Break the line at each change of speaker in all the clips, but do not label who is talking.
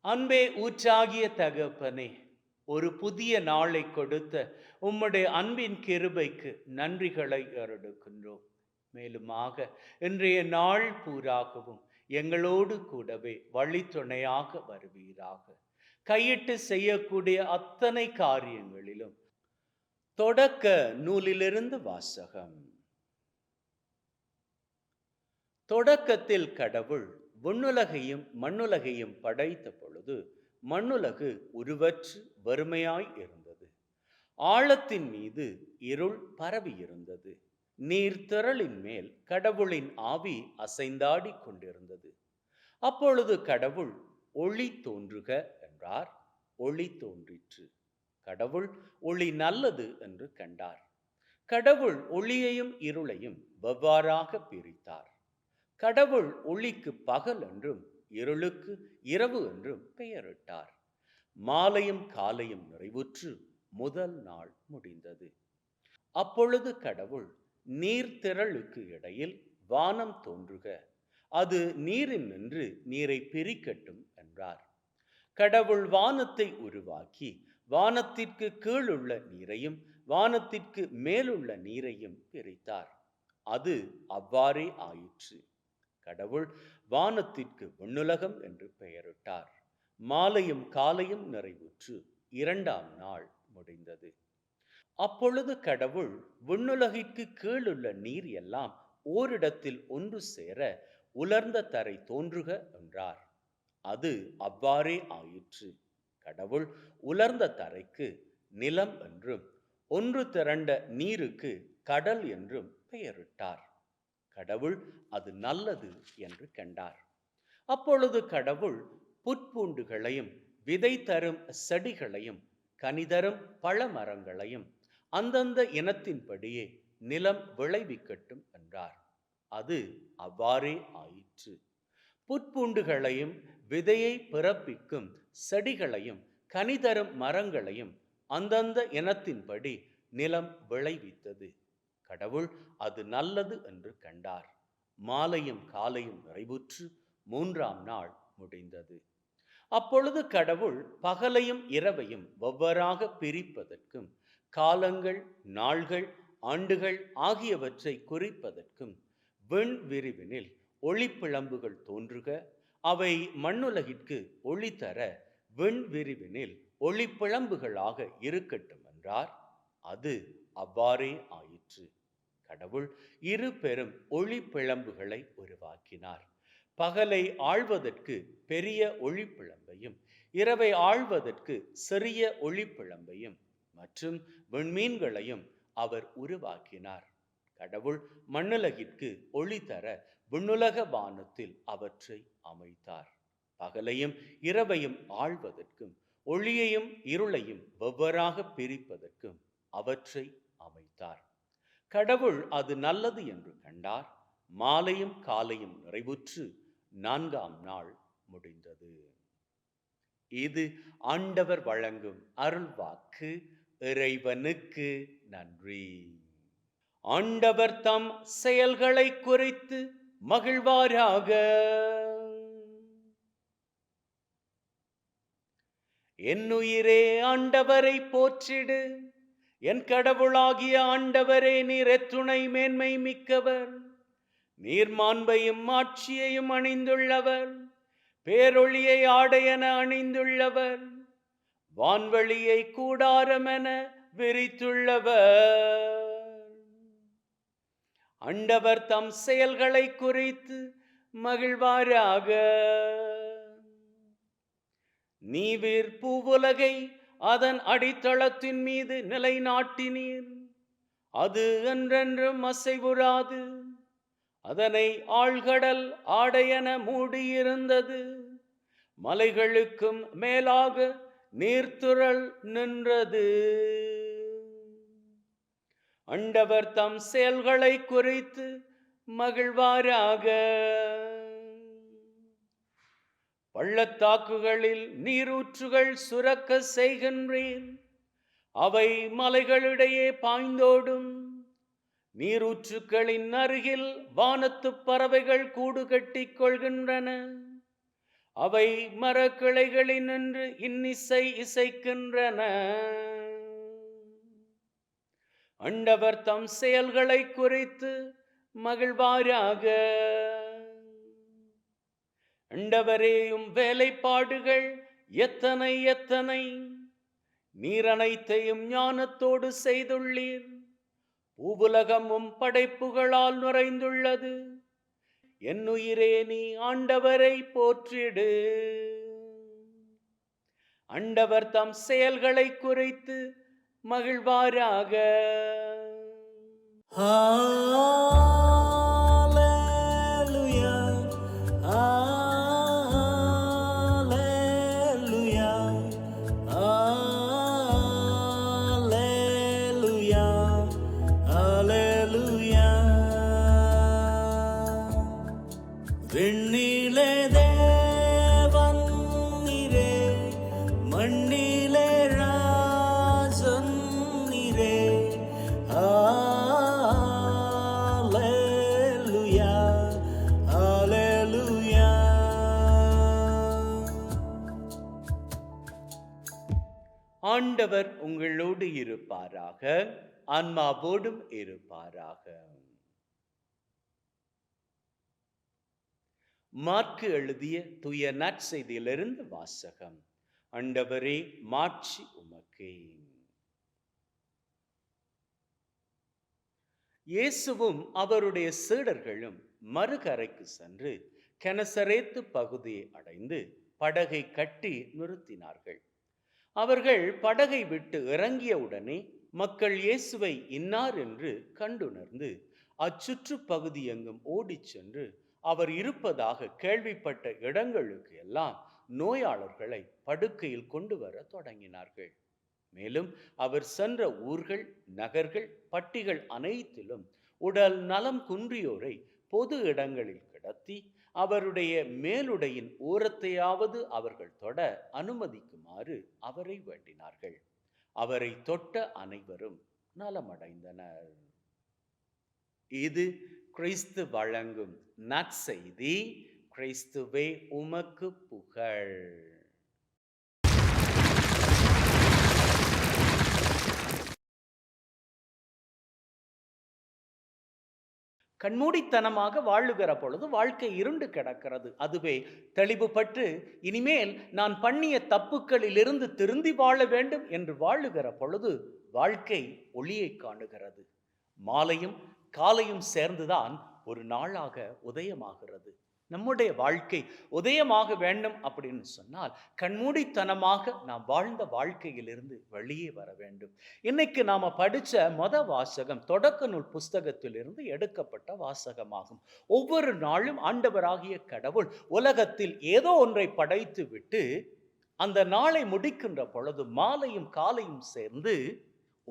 அன்பே ஊற்றாகிய தகப்பனே ஒரு புதிய நாளை கொடுத்த உம்முடைய அன்பின் கிருபைக்கு நன்றிகளை அருடுக்கின்றோம் மேலுமாக இன்றைய நாள் பூராகவும் எங்களோடு கூடவே வழித்துணையாக வருவீராக. கையிட்டு செய்யக்கூடிய அத்தனை காரியங்களிலும் தொடக்க நூலிலிருந்து வாசகம். தொடக்கத்தில் கடவுள் விண்ணுலகையும் மண்ணுலகையும் படைத்த பொழுது மண்ணுலகு உருவற்று வறுமையாய் இருந்தது. ஆழத்தின் மீது இருள் பரவி இருந்தது. நீர்த்திரளின் மேல் கடவுளின் ஆவி அசைந்தாடி கொண்டிருந்தது. அப்பொழுது கடவுள் ஒளி தோன்றுக என்றார். ஒளி தோன்றிற்று. கடவுள் ஒளி நல்லது என்று கண்டார். கடவுள் ஒளியையும் இருளையும் வெவ்வாறாக பிரித்தார். கடவுள் ஒளிக்கு பகல் என்றும் இருளுக்கு இரவு என்றும் பெயரிட்டார். மாலையும் காலையும் நிறைவுற்று முதல் நாள் முடிந்தது. அப்பொழுது கடவுள் நீர்த்திரளுக்கு இடையில் வானம் தோன்றுக அது நீரில் நின்று நீரை பிரிக்கட்டும் என்றார். கடவுள் வானத்தை உருவாக்கி வானத்திற்கு கீழுள்ள நீரையும் வானத்திற்கு மேலுள்ள நீரையும் பிரித்தார். அது அவ்வாறே ஆயிற்று. கடவுள் வானத்திற்கு விண்ணுலகம் என்று பெயரிட்டார். மாலையும் காலையும் நிறைவுற்று இரண்டாம் நாள் முடிந்தது. அப்பொழுது கடவுள் விண்ணுலகிற்கு கீழுள்ள நீர் எல்லாம் ஓரிடத்தில் ஒன்று சேர உலர்ந்த தரை தோன்றுக என்றார். அது அவ்வாறே ஆயிற்று. கடவுள் உலர்ந்த தரைக்கு நிலம் என்றும் ஒன்று திரண்ட நீருக்கு கடல் என்றும் பெயரிட்டார். கடவுள் அது நல்லது என்று கண்டார். அப்பொழுது கடவுள் புற்பூண்டுகளையும் விதை தரும் செடிகளையும் கனிதரும் பழமரங்களையும் அந்தந்த இனத்தின்படியே நிலம் விளைவிக்கட்டும் என்றார். அது அவ்வாறே ஆயிற்று. புற்பூண்டுகளையும் விதையை பிறப்பிக்கும் செடிகளையும் கனிதரும் மரங்களையும் அந்தந்த இனத்தின்படி நிலம் விளைவித்தது. கடவுள் அது நல்லது என்று கண்டார். மாலையும் காலையும் நிறைவுற்று மூன்றாம் நாள் முடிந்தது. அப்பொழுது கடவுள் பகலையும் இரவையும் வெவ்வேறாக பிரிப்பதற்கும் காலங்கள் நாள்கள் ஆண்டுகள் ஆகியவற்றை குறிப்பதற்கும் வெண் விரிவினில் ஒளிப்பிழம்புகள் தோன்றுக அவை மண்ணுலகிற்கு ஒளி தர விண் விரிவினில் ஒளிப்பிழம்புகளாக இருக்கட்டும் என்றார். அது அவ்வாறே ஆயிற்று. கடவுள் இரு பெரும் ஒளிப்பிழம்புகளை உருவாக்கினார். பகலை ஆள்வதற்கு பெரிய ஒளிப்பிழம்பையும் இரவை ஆழ்வதற்கு சிறிய ஒளிப்பிழம்பையும் மற்றும் விண்மீன்களையும் அவர் உருவாக்கினார். கடவுள் மண்ணுலகிற்கு ஒளி தர விண்ணுலக வானத்தில் அவற்றை அமைத்தார். பகலையும் இரவையும் ஆழ்வதற்கும் ஒளியையும் இருளையும் வெவ்வேறாக பிரிப்பதற்கும் அவற்றை அமைத்தார். கடவுள் அது நல்லது என்று கண்டார். மாலையும் காலையும் நிறைவுற்று நான்காம் நாள் முடிந்தது. இது ஆண்டவர் வழங்கும் அருள்வாக்கு இறைவனுக்கு நன்றி. ஆண்டவர் தம் செயல்களை குறைத்து மகிழ்வாராக. என்னுயிரே ஆண்டவரை போற்றிடு. என் கடவுளாகிய ஆண்டவரே நீர் எத்துணை மேன்மை மிக்கவர். நீர் மாண்பையும் ஆட்சியையும் அணிந்துள்ளவர். பேரொளியை ஆடையென அணிந்துள்ளவர். வான்வழியை கூடாரமென விரித்துள்ளவர். அண்டவர் தம் செயல்களை குறித்து மகிழ்வாராக. நீவிர் பூவுலகை அதன் அடித்தளத்தின் மீது நிலைநாட்டினீர். அது என்றென்றும் அசைவுறாது. அதனை ஆழ்கடல் ஆடையென மூடியிருந்தது. மலைகளுக்கும் மேலாக நீர்த்துறள் நின்றது. அண்டவர் தம் செயல்களை குறித்து மகிழ்வாராக. பள்ளத்தாக்குகளில் நீரூற்றுகள் சுரக்க செய்கின்றேன். அவை மலைகளிடையே பாய்ந்தோடும். நீரூற்றுக்களின் அருகில் வானத்து பறவைகள் கூடு கட்டிக் கொள்கின்றன. அவை மரக்கிளைகளில் நின்று இன்னிசை இசைக்கின்றன. அண்டவர் தம் செயல்களை குறித்து மகிழ்வாராக. இண்டவரேயும் வேலைப்பாடுகள் எத்தனை எத்தனை? நீர் அனைத்தையும் ஞானத்தோடு செய்துள்ளீர். பூவுலகமும் படைப்புகளால் நிறைந்துள்ளது. என்னுயிரே நீ ஆண்டவரை போற்றிடு. அண்டவர் தம் செயல்களை குறித்து மகிழ்வாராக.
ஆ.
ஆண்டவர் உங்களோடு இருப்பாராக. ஆன்மாவோடும் இருப்பாராக. மார்க்கு எழுதிய துய நற்செய்தியிலிருந்து வாசகம். அண்டவரே மாட்சி உமக்கே. இயேசுவும் அவருடைய சீடர்களும் மறுகரைக்கு சென்று கெனசரேத்து பகுதியை அடைந்து படகை கட்டி நிறுத்தினார்கள். அவர்கள் படகை விட்டு இறங்கியவுடனே மக்கள் இயேசுவை இன்னார் என்று கண்டுணர்ந்து அச்சுற்று பகுதி எங்கும் ஓடிச் சென்று அவர் இருப்பதாக கேள்விப்பட்ட இடங்களுக்கு எல்லாம் நோயாளர்களை படுக்கையில் கொண்டு வர தொடங்கினார்கள். மேலும் அவர் சென்ற ஊர்கள் நகர்கள் பட்டிகள் அனைத்திலும் உடல் நலம் குன்றியோரை பொது இடங்களில் கிடத்தி அவருடைய மேலுடையின் ஓரத்தையாவது அவர்கள் தொட அனுமதிக்குமாறு அவரை வேண்டினார்கள். அவரை தொட்ட அனைவரும் நலமடைந்தனர். இது கிறிஸ்து வழங்கும் நற்செய்தி. கிறிஸ்துவே உமக்கு புகழ். கண்மூடித்தனமாக வாழுகிற பொழுது வாழ்க்கை இருண்டு கிடக்கிறது. அதுவே தெளிவுபட்டு இனிமேல் நான் பண்ணிய தப்புக்களிலிருந்து திருந்தி வாழ வேண்டும் என்று வாழுகிற பொழுது வாழ்க்கை ஒளியை காணுகிறது. மாலையும் காலையும் சேர்ந்துதான் ஒரு நாளாக உதயமாகிறது. நம்முடைய வாழ்க்கை உதயமாக வேண்டும் அப்படின்னு சொன்னால் கண்மூடித்தனமாக நாம் வாழ்ந்த வாழ்க்கையிலிருந்து வெளியே வர வேண்டும். இன்னைக்கு நாம் படித்த மொத வாசகம் தொடக்க நூல் புஸ்தகத்திலிருந்து எடுக்கப்பட்ட வாசகமாகும். ஒவ்வொரு நாளும் ஆண்டவராகிய கடவுள் உலகத்தில் ஏதோ ஒன்றை படைத்து விட்டு அந்த நாளை முடிக்கின்ற பொழுது மாலையும் காலையும் சேர்ந்து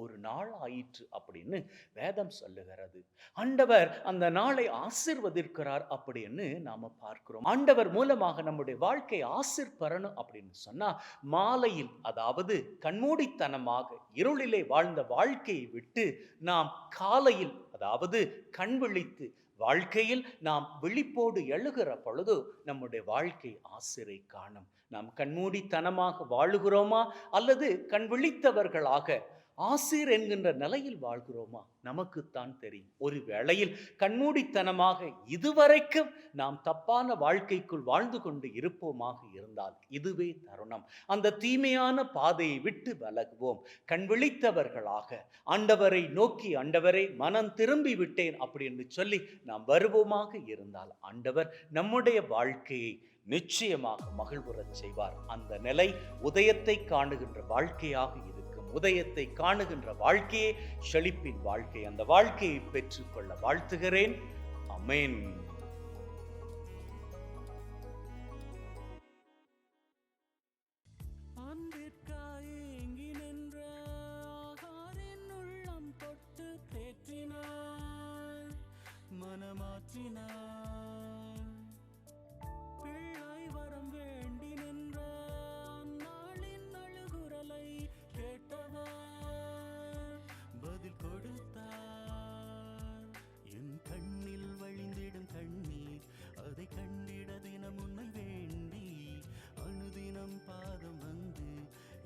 ஒரு நாள் ஆயிற்று அப்படின்னு வேதம் சொல்லுகிறது. ஆண்டவர் அந்த நாளை ஆசிர்வதிக்கிறார் அப்படின்னு நாம பார்க்கிறோம். ஆண்டவர் மூலமாக நம்முடைய வாழ்க்கை ஆசிர் பெறணும் அப்படின்னு சொன்னா மாலையில் அதாவது கண்மூடித்தனமாக இருளிலே வாழ்ந்த வாழ்க்கையை விட்டு நாம் காலையில் அதாவது கண் விழித்து வாழ்க்கையில் நாம் விழிப்போடு எழுகிற பொழுது நம்முடைய வாழ்க்கை ஆசிரை காணும். நாம் கண்மூடித்தனமாக வாழுகிறோமா அல்லது கண் விழித்தவர்களாக ஆசிர் என்கின்ற நிலையில் வாழ்கிறோமா? நமக்குத்தான் தெரியும். ஒரு வேளையில் கண்மூடித்தனமாக இதுவரைக்கும் நாம் தப்பான வாழ்க்கைக்குள் வாழ்ந்து கொண்டு இருப்போமாக இருந்தால் இதுவே தருணம். அந்த தீமையான பாதையை விட்டு விலகுவோம். கண் விழித்தவர்களாக ஆண்டவரை நோக்கி ஆண்டவரை மனம் திரும்பி விட்டேன் அப்படின்னு சொல்லி நாம் வருவோமாக இருந்தால் ஆண்டவர் நம்முடைய வாழ்க்கையை நிச்சயமாக மகிழ்வுறச் செய்வார். அந்த நிலை உதயத்தை காணுகின்ற வாழ்க்கையாக இருக்கும் உதயத்தை காணுகின்ற வாழ்க்கையே செழிப்பின் வாழ்க்கை. அந்த வாழ்க்கையை பெற்றுக்கொள்ள வாழ்த்துகிறேன். அமேன்.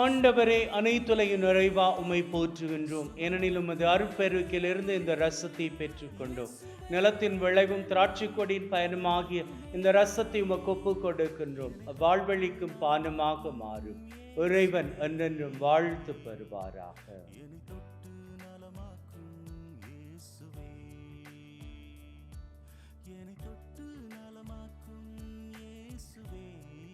ஆண்டவரே அனைத்துலகின் நிறைவா உம்மை போற்றுகின்றோம். ஏனெனில் உமது அருப்பெருக்கிலிருந்து இந்த ரசத்தை பெற்றுக்கொண்டோம். நிலத்தின் விளைவும் திராட்சை கொடியின் பயணமாகிய இந்த ரசத்தை உமக்கு ஒப்பு கொடுக்கின்றோம். வாழ்வழிக்கும் பானமாக மாறும். இறைவன் என்றென்றும் வாழ்த்து பெறுவாராக.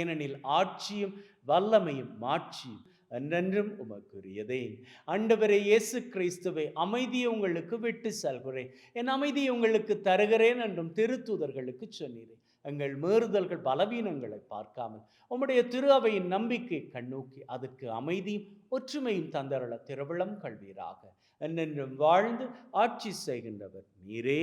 ஏனெனில் ஆட்சியும் வல்லமையும் மாட்சியும் என்றென்றும் உமக்குரியதே. ஆண்டவரே இயேசு கிறிஸ்துவை அமைதியை உங்களுக்கு விட்டு செல்கிறேன். என் அமைதியை உங்களுக்கு தருகிறேன் என்றும் திருத்துதர்களுக்கு சொன்னீரேன் எங்கள் மீறுதல்கள் பலவீனங்களை பார்க்காமல் உம்முடைய திரு அவையின் நம்பிக்கை கண்ணோக்கி அதற்கு அமைதியும் ஒற்றுமையும் தந்தரள திருவிழம் கல்வீராக என்றென்றும் வாழ்ந்து ஆட்சி செய்கின்றவர் நீரே.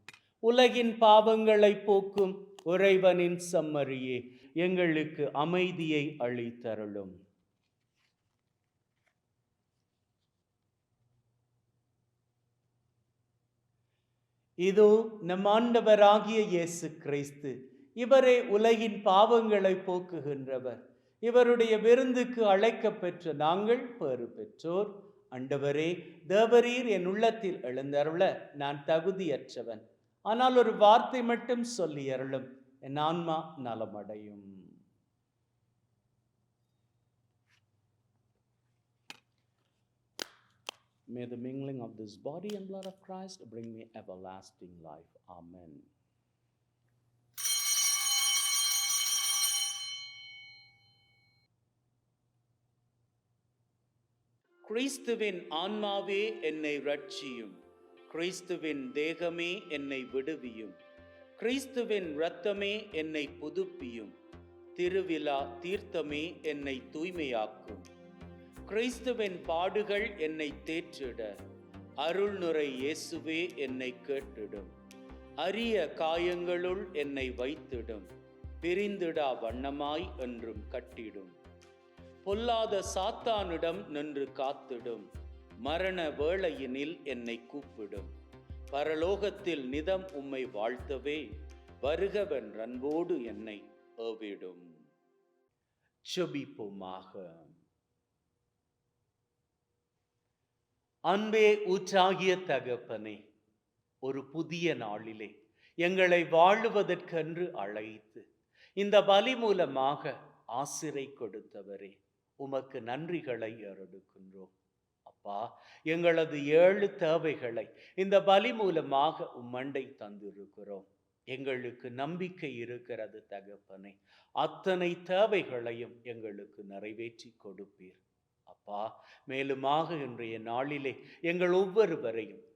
உலகின் பாவங்களை போக்கும் உறைவனின் சம்மரியே எங்களுக்கு அமைதியை அளித்தருளும். இதோ நம் ஆண்டவராகிய இயேசு கிறிஸ்து இவரே உலகின் பாவங்களை போக்குகின்றவர். இவருடைய விருந்துக்கு அழைக்கப் பெற்ற நாங்கள் பேறு பெற்றோர் அண்டவரே தேவரீர் என் உள்ளத்தில் எழுந்தருள நான் தகுதியற்றவன். ஆனால் ஒரு வார்த்தை மட்டும் சொல்லி அருளும் என் ஆன்மா நலமடையும் May the mingling of this body and blood of Christ bring me everlasting life. Amen. கிறிஸ்துவின் ஆன்மாவே என்னை ரட்சியும் கிறிஸ்துவின் தேகமே என்னை விடுவியும். கிறிஸ்துவின் இரத்தமே என்னை புதுப்பியும். திருவிழா தீர்த்தமே என்னை தூய்மையாக்கும். கிறிஸ்துவின் பாடுகள் என்னை தேற்றிட. அருள்நுரை இயேசுவே என்னை கேட்டிடும். அரிய காயங்களுள் என்னை வைத்திடும். பிரிந்திடா வண்ணமாய் என்றும் கட்டிடும். பொல்லாத சாத்தானிடம் நின்று காத்திடும். மரண வேளையினில் என்னை கூப்பிடும். பரலோகத்தில் நிதம் உம்மை வாழ்த்தவே வருகவன் அன்போடு என்னை ஏவிடும். செபிப்போமாக. அன்பே ஊற்றாகிய தகப்பனே ஒரு புதிய நாளிலே எங்களை வாழுவதற்கென்று அழைத்து இந்த பலி மூலமாக ஆசிரை கொடுத்தவரே உமக்கு நன்றிகளை ஏறெடுக்கின்றோம். அப்பா எங்களது ஏழு தேவைகளை இந்த பலி மூலமாக உம்மண்டை தந்திருக்கிறோம். எங்களுக்கு நம்பிக்கை இருக்கிறது தகப்பனே. அத்தனை தேவைகளையும் எங்களுக்கு நிறைவேற்றி கொடுப்பீர். அப்பா மேலுமாக இன்றைய நாளிலே எங்கள் ஒவ்வொருவரையும்